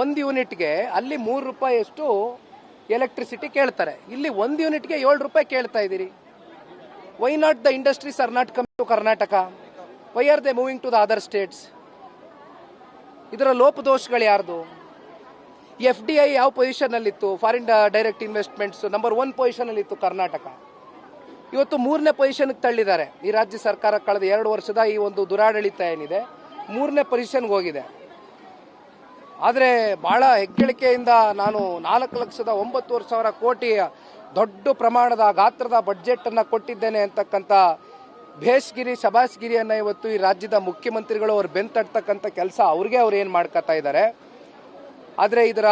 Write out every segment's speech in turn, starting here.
ಒಂದು ಯೂನಿಟ್ಗೆ ಅಲ್ಲಿ ಮೂರು ರೂಪಾಯಿಯಷ್ಟು ಎಲೆಕ್ಟ್ರಿಸಿಟಿ ಕೇಳ್ತಾರೆ. ಇಲ್ಲಿ ಒಂದು ಯೂನಿಟ್ಗೆ ಏಳು ರೂಪಾಯಿ ಕೇಳ್ತಾ ಇದ್ದೀರಿ. Why not the industries are not coming to Karnataka why are they moving to the other states ಇದರ ಲೋಪದೋಷಗಳು ಯಾರ್ದು? ಎಫ್ ಡಿ ಐ ಯಾವ ಪೊಸಿಷನಲ್ಲಿತ್ತು foreign direct investments number one ಪೊಸಿಷನಲ್ಲಿತ್ತು Karnataka. ಇವತ್ತು ಮೂರನೇ ಪೊಸಿಷನ್ಗೆ ತಳ್ಳಿದ್ದಾರೆ. ಈ ರಾಜ್ಯ ಸರ್ಕಾರ ಕಳೆದ ಎರಡು ವರ್ಷದ ಈ ಒಂದು ದುರಾಡಳಿತ ಏನಿದೆ, ಮೂರನೇ ಪೊಸಿಷನ್ಗೆ ಹೋಗಿದೆ. ಆದರೆ ಭಾಳ ಹೆಗ್ಗಳಿಕೆಯಿಂದ ನಾನು ನಾಲ್ಕು ಲಕ್ಷದ ಒಂಬತ್ತುವರೆ ಸಾವಿರ ಕೋಟಿ ದೊಡ್ಡ ಪ್ರಮಾಣದ ಗಾತ್ರದ ಬಡ್ಜೆಟನ್ನು ಕೊಟ್ಟಿದ್ದೇನೆ ಅಂತಕ್ಕಂಥ ಭೇಷ್ಗಿರಿ ಶಬಾಸ್ಗಿರಿಯನ್ನು ಇವತ್ತು ಈ ರಾಜ್ಯದ ಮುಖ್ಯಮಂತ್ರಿಗಳು ಅವ್ರು ಬೆಂತಡ್ತಕ್ಕಂಥ ಕೆಲಸ ಅವ್ರಿಗೆ ಅವ್ರು ಏನು ಮಾಡ್ಕೊತಾ ಇದ್ದಾರೆ ಆದರೆ ಇದರ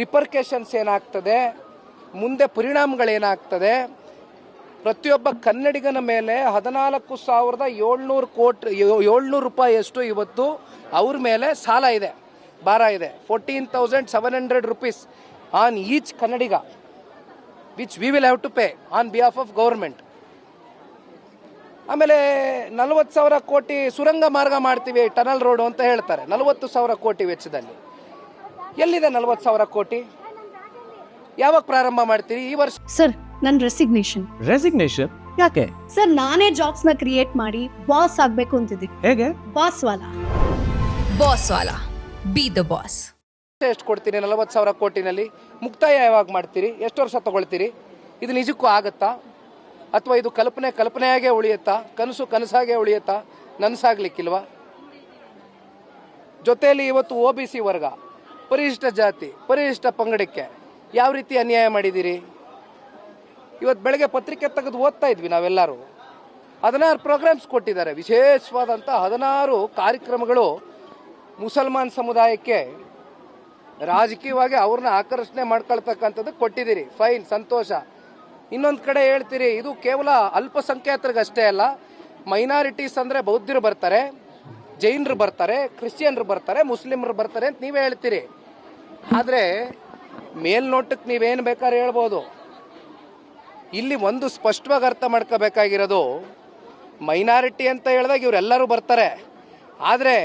ರಿಪರ್ಕೇಷನ್ಸ್ ಏನಾಗ್ತದೆ, ಮುಂದೆ ಪರಿಣಾಮಗಳೇನಾಗ್ತದೆ ಪ್ರತಿಯೊಬ್ಬ ಕನ್ನಡಿಗನ ಮೇಲೆ ಹದಿನಾಲ್ಕು ಸಾವಿರದ ಏಳ್ನೂರು ಕೋಟಿ, ಏಳ್ನೂರು ರೂಪಾಯಿಯಷ್ಟು ಇವತ್ತು ಅವ್ರ ಮೇಲೆ ಸಾಲ ಇದೆ. ಭಾರ ಇದೆ. Fourteen thousand seven hundred rupees on each Kannadiga which we will have to pay on behalf of government ಆಮೇಲೆ ನಲವತ್ತು ಸಾವಿರ ಕೋಟಿ ಸುರಂಗ ಮಾರ್ಗ ಮಾಡ್ತೀವಿ ಟನಲ್ ರೋಡು ಅಂತ ಹೇಳ್ತಾರೆ. ನಲವತ್ತು ಸಾವಿರ ಕೋಟಿ ವೆಚ್ಚದಲ್ಲಿ. ಎಲ್ಲಿದೆ ನಲವತ್ತು ಸಾವಿರ ಕೋಟಿ? ಯಾವಾಗ ಪ್ರಾರಂಭ ಮಾಡ್ತೀರಿ? ಈ ವರ್ಷ ಸರ್ ನನ್ನ ರೆಸಿಗ್ನೇಷನ್ ರೆಸಿಗ್ನೇಷನ್ ಯಾಕೆ? ಸರ್ ನಾನೇ ಜಾಬ್ಸ್ನ ಕ್ರಿಯೇಟ್ ಮಾಡಿ ಬಾಸ್ ಆಗ್ಬೇಕು ಅಂತಿದ್ದೀನಿ. ಹೇಗೆ? ಬಾಸ್ ವಾಲಾ. ಬಾಸ್ ವಾಲಾ. ಬಿ ದ ಬಾಸ್ ಎಷ್ಟು ಕೊಡ್ತೀರಿ? ನಲವತ್ತು ಸಾವಿರ ಕೋಟಿನಲ್ಲಿ ಮುಕ್ತಾಯ ಯಾವಾಗ ಮಾಡ್ತೀರಿ? ಎಷ್ಟು ವರ್ಷ ತಗೊಳ್ತೀರಿ? ಇದು ನಿಜಕ್ಕೂ ಆಗತ್ತಾ? ಅಥವಾ ಇದು ಕಲ್ಪನೆ ಕಲ್ಪನೆಯಾಗೆ ಉಳಿಯುತ್ತಾ? ಕನಸು ಕನಸಾಗೆ ಉಳಿಯುತ್ತಾ? ನನಸಾಗ್ಲಿಕ್ಕಿಲ್ವಾ? ಜೊತೆಯಲ್ಲಿ ಇವತ್ತು ಒ ಬಿ ಸಿ ವರ್ಗ, ಪರಿಶಿಷ್ಟ ಜಾತಿ, ಪರಿಶಿಷ್ಟ ಪಂಗಡಕ್ಕೆ ಯಾವ ರೀತಿ ಅನ್ಯಾಯ ಮಾಡಿದ್ದೀರಿ? ಇವತ್ತು ಬೆಳಗ್ಗೆ ಪತ್ರಿಕೆ ತೆಗೆದು ಓದ್ತಾ ಇದ್ವಿ ನಾವೆಲ್ಲರೂ. ಹದಿನಾರು ಪ್ರೋಗ್ರಾಮ್ಸ್ ಕೊಟ್ಟಿದ್ದಾರೆ. ವಿಶೇಷವಾದಂಥ ಹದಿನಾರು ಕಾರ್ಯಕ್ರಮಗಳು ಮುಸಲ್ಮಾನ್ ಸಮುದಾಯಕ್ಕೆ ರಾಜಕೀಯವಾಗಿ ಅವ್ರನ್ನ ಆಕರ್ಷಣೆ ಮಾಡ್ಕೊಳ್ತಕ್ಕಂಥದ್ದು ಕೊಟ್ಟಿದ್ದೀರಿ. ಫೈನ್, ಸಂತೋಷ. ಇನ್ನೊಂದು ಕಡೆ ಹೇಳ್ತೀರಿ, ಇದು ಕೇವಲ ಅಲ್ಪಸಂಖ್ಯಾತರಿಗಷ್ಟೇ ಅಲ್ಲ ಮೈನಾರಿಟೀಸ್ ಅಂದರೆ ಬೌದ್ಧರು ಬರ್ತಾರೆ, ಜೈನರು ಬರ್ತಾರೆ, ಕ್ರಿಶ್ಚಿಯನ್ರು ಬರ್ತಾರೆ, ಮುಸ್ಲಿಮರು ಬರ್ತಾರೆ ಅಂತ ನೀವೇ ಹೇಳ್ತೀರಿ. ಆದರೆ ಮೇಲ್ನೋಟಕ್ಕೆ ನೀವೇನು ಬೇಕಾದ್ರೆ ಹೇಳ್ಬೋದು. ಇಲ್ಲಿ ಒಂದು ಸ್ಪಷ್ಟವಾಗಿ ಅರ್ಥ ಮಾಡ್ಕೋಬೇಕಾಗಿರೋದು ಮೈನಾರಿಟಿ ಅಂತ ಹೇಳಿದಾಗ ಇವರೆಲ್ಲರೂ ಬರ್ತಾರೆ. ಆದರೆ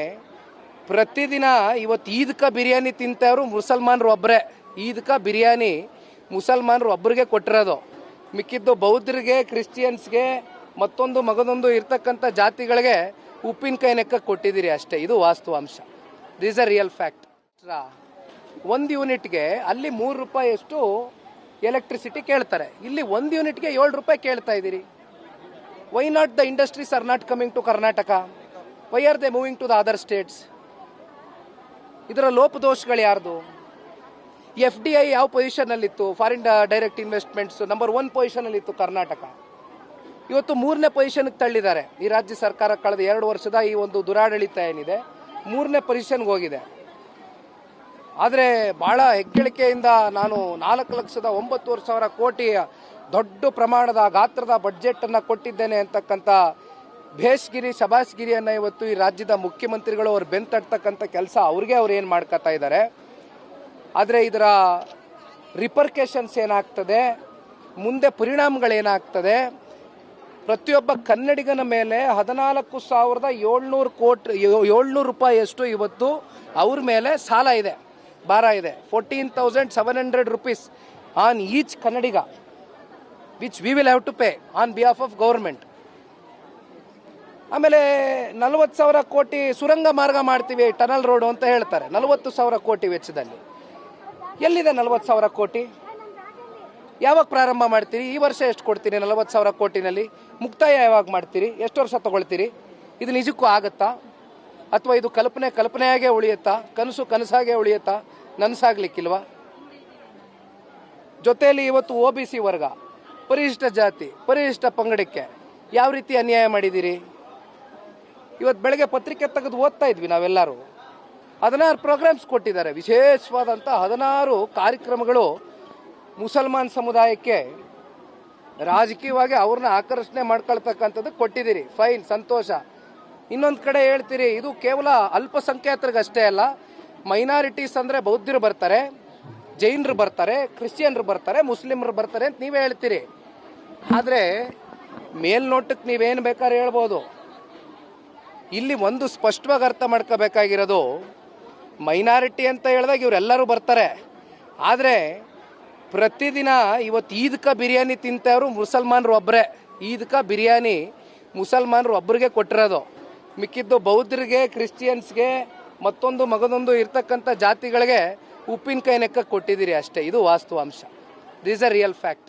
ಪ್ರತಿದಿನ ಇವತ್ತು ಈದ್ಕ ಬಿರಿಯಾನಿ ತಿಂತವರು ಮುಸಲ್ಮಾನರು ಒಬ್ಬರೇ ಈದ್ಕ ಬಿರಿಯಾನಿ ಮುಸಲ್ಮಾನರು ಒಬ್ಬರಿಗೆ ಕೊಟ್ಟಿರೋದು. ಮಿಕ್ಕಿದ್ದು ಬೌದ್ಧರಿಗೆ, ಕ್ರಿಶ್ಚಿಯನ್ಸ್ಗೆ, ಮತ್ತೊಂದು ಮಗದೊಂದು ಇರ್ತಕ್ಕಂಥ ಜಾತಿಗಳಿಗೆ ಉಪ್ಪಿನಕಾಯಿ ನೆಕ್ಕ ಕೊಟ್ಟಿದ್ದೀರಿ ಅಷ್ಟೇ. ಇದು ವಾಸ್ತವಾಂಶ. ದಿಸ್ ಅ ರಿಯಲ್ ಫ್ಯಾಕ್ಟ್ ಒಂದು ಯೂನಿಟ್ಗೆ ಅಲ್ಲಿ ಮೂರು ರೂಪಾಯಿಯಷ್ಟು ಎಲೆಕ್ಟ್ರಿಸಿಟಿ ಕೇಳ್ತಾರೆ. ಇಲ್ಲಿ ಒಂದು ಯೂನಿಟ್ಗೆ ಏಳು ರೂಪಾಯಿ ಕೇಳ್ತಾ ಇದ್ದೀರಿ. Why not the industries are not coming to Karnataka why are they moving to the other states ಇದರ ಲೋಪದೋಷಗಳು ಯಾರ್ದು? ಎಫ್ ಡಿ ಐ ಯಾವ ಪೊಸಿಷನಲ್ಲಿತ್ತು foreign direct investments number one ಪೊಸಿಷನಲ್ಲಿತ್ತು Karnataka. ಇವತ್ತು ಮೂರನೇ ಪೊಸಿಷನ್ಗೆ ತಳ್ಳಿದ್ದಾರೆ. ಈ ರಾಜ್ಯ ಸರ್ಕಾರ ಕಳೆದ ಎರಡು ವರ್ಷದ ಈ ಒಂದು ದುರಾಡಳಿತ ಏನಿದೆ, ಮೂರನೇ ಪೊಸಿಷನ್ಗೆ ಹೋಗಿದೆ. ಆದರೆ ಭಾಳ ಹೆಗ್ಗಳಿಕೆಯಿಂದ ನಾನು ನಾಲ್ಕು ಲಕ್ಷದ ಒಂಬತ್ತುವರೆ ಸಾವಿರ ಕೋಟಿ ದೊಡ್ಡ ಪ್ರಮಾಣದ ಗಾತ್ರದ ಬಡ್ಜೆಟನ್ನು ಕೊಟ್ಟಿದ್ದೇನೆ ಅಂತಕ್ಕಂಥ ಭೇಷ್ಗಿರಿ ಶಬಾಸ್ಗಿರಿಯನ್ನು ಇವತ್ತು ಈ ರಾಜ್ಯದ ಮುಖ್ಯಮಂತ್ರಿಗಳು ಅವ್ರು ಬೆಂತಡ್ತಕ್ಕಂಥ ಕೆಲಸ ಅವ್ರಿಗೆ ಅವ್ರು ಏನು ಮಾಡ್ಕೊತಾ ಇದ್ದಾರೆ ಆದರೆ ಇದರ ರಿಪರ್ಕೇಷನ್ಸ್ ಏನಾಗ್ತದೆ, ಮುಂದೆ ಪರಿಣಾಮಗಳೇನಾಗ್ತದೆ ಪ್ರತಿಯೊಬ್ಬ ಕನ್ನಡಿಗನ ಮೇಲೆ ಹದಿನಾಲ್ಕು ಸಾವಿರದ ಏಳ್ನೂರು ಕೋಟಿ, ಏಳ್ನೂರು ರೂಪಾಯಿಯಷ್ಟು ಇವತ್ತು ಅವ್ರ ಮೇಲೆ ಸಾಲ ಇದೆ, ಭಾರ ಇದೆ. Fourteen thousand seven hundred rupees on each Kannadiga which we will have to pay on behalf of government ಆಮೇಲೆ ನಲವತ್ತು ಸಾವಿರ ಕೋಟಿ ಸುರಂಗ ಮಾರ್ಗ ಮಾಡ್ತೀವಿ ಟನಲ್ ರೋಡು ಅಂತ ಹೇಳ್ತಾರೆ. ನಲವತ್ತು ಸಾವಿರ ಕೋಟಿ ವೆಚ್ಚದಲ್ಲಿ. ಎಲ್ಲಿದೆ ನಲವತ್ತು ಸಾವಿರ ಕೋಟಿ? ಯಾವಾಗ ಪ್ರಾರಂಭ ಮಾಡ್ತೀರಿ? ಈ ವರ್ಷ ಎಷ್ಟು ಕೊಡ್ತೀರಿ ನಲವತ್ತು ಸಾವಿರ ಕೋಟಿನಲ್ಲಿ? ಮುಕ್ತಾಯ ಯಾವಾಗ ಮಾಡ್ತೀರಿ? ಎಷ್ಟು ವರ್ಷ ತಗೊಳ್ತೀರಿ? ಇದು ನಿಜಕ್ಕೂ ಆಗತ್ತಾ? ಅಥವಾ ಇದು ಕಲ್ಪನೆ ಕಲ್ಪನೆಯಾಗೇ ಉಳಿಯುತ್ತಾ? ಕನಸು ಕನಸಾಗೆ ಉಳಿಯುತ್ತಾ? ನನಸಾಗ್ಲಿಕ್ಕಿಲ್ವಾ? ಜೊತೆಯಲ್ಲಿ ಇವತ್ತು ಒ ಬಿ ಸಿ ವರ್ಗ, ಪರಿಶಿಷ್ಟ ಜಾತಿ, ಪರಿಶಿಷ್ಟ ಪಂಗಡಕ್ಕೆ ಯಾವ ರೀತಿ ಅನ್ಯಾಯ ಮಾಡಿದ್ದೀರಿ? ಇವತ್ತು ಬೆಳಗ್ಗೆ ಪತ್ರಿಕೆ ತೆಗೆದು ಓದ್ತಾ ಇದ್ವಿ ನಾವೆಲ್ಲರೂ. ಹದಿನಾರು ಪ್ರೋಗ್ರಾಮ್ಸ್ ಕೊಟ್ಟಿದ್ದಾರೆ. ವಿಶೇಷವಾದಂಥ ಹದಿನಾರು ಕಾರ್ಯಕ್ರಮಗಳು ಮುಸಲ್ಮಾನ್ ಸಮುದಾಯಕ್ಕೆ ರಾಜಕೀಯವಾಗಿ ಅವ್ರನ್ನ ಆಕರ್ಷಣೆ ಮಾಡ್ಕೊಳ್ತಕ್ಕಂಥದ್ದು ಕೊಟ್ಟಿದ್ದೀರಿ. ಫೈನ್, ಸಂತೋಷ. ಇನ್ನೊಂದು ಕಡೆ ಹೇಳ್ತೀರಿ, ಇದು ಕೇವಲ ಅಲ್ಪಸಂಖ್ಯಾತರಿಗಷ್ಟೇ ಅಲ್ಲ ಮೈನಾರಿಟೀಸ್ ಅಂದರೆ ಬೌದ್ಧರು ಬರ್ತಾರೆ, ಜೈನರು ಬರ್ತಾರೆ, ಕ್ರಿಶ್ಚಿಯನ್ರು ಬರ್ತಾರೆ, ಮುಸ್ಲಿಮರು ಬರ್ತಾರೆ ಅಂತ ನೀವೇ ಹೇಳ್ತೀರಿ. ಆದರೆ ಮೇಲ್ನೋಟಕ್ಕೆ ನೀವೇನು ಬೇಕಾದ್ರೆ ಹೇಳ್ಬೋದು. ಇಲ್ಲಿ ಒಂದು ಸ್ಪಷ್ಟವಾಗಿ ಅರ್ಥ ಮಾಡ್ಕೋಬೇಕಾಗಿರೋದು ಮೈನಾರಿಟಿ ಅಂತ ಹೇಳಿದಾಗ ಇವರೆಲ್ಲರೂ ಬರ್ತಾರೆ. ಆದರೆ ಪ್ರತಿದಿನ ಇವತ್ತು ಈದ್ಕ ಬಿರಿಯಾನಿ ತಿಂತವರು ಮುಸಲ್ಮಾನರು ಒಬ್ಬರೇ ಈದ್ಕ ಬಿರಿಯಾನಿ ಮುಸಲ್ಮಾನರು ಒಬ್ಬರಿಗೆ ಕೊಟ್ಟಿರೋದು. ಮಿಕ್ಕಿದ್ದು ಬೌದ್ಧರಿಗೆ, ಕ್ರಿಶ್ಚಿಯನ್ಸ್ಗೆ, ಮತ್ತೊಂದು ಮಗದೊಂದು ಇರ್ತಕ್ಕಂಥ ಜಾತಿಗಳಿಗೆ ಉಪ್ಪಿನಕಾಯಿ ನೆಕ್ಕ ಕೊಟ್ಟಿದ್ದೀರಿ ಅಷ್ಟೇ. ಇದು ವಾಸ್ತವಾಂಶ. This a real fact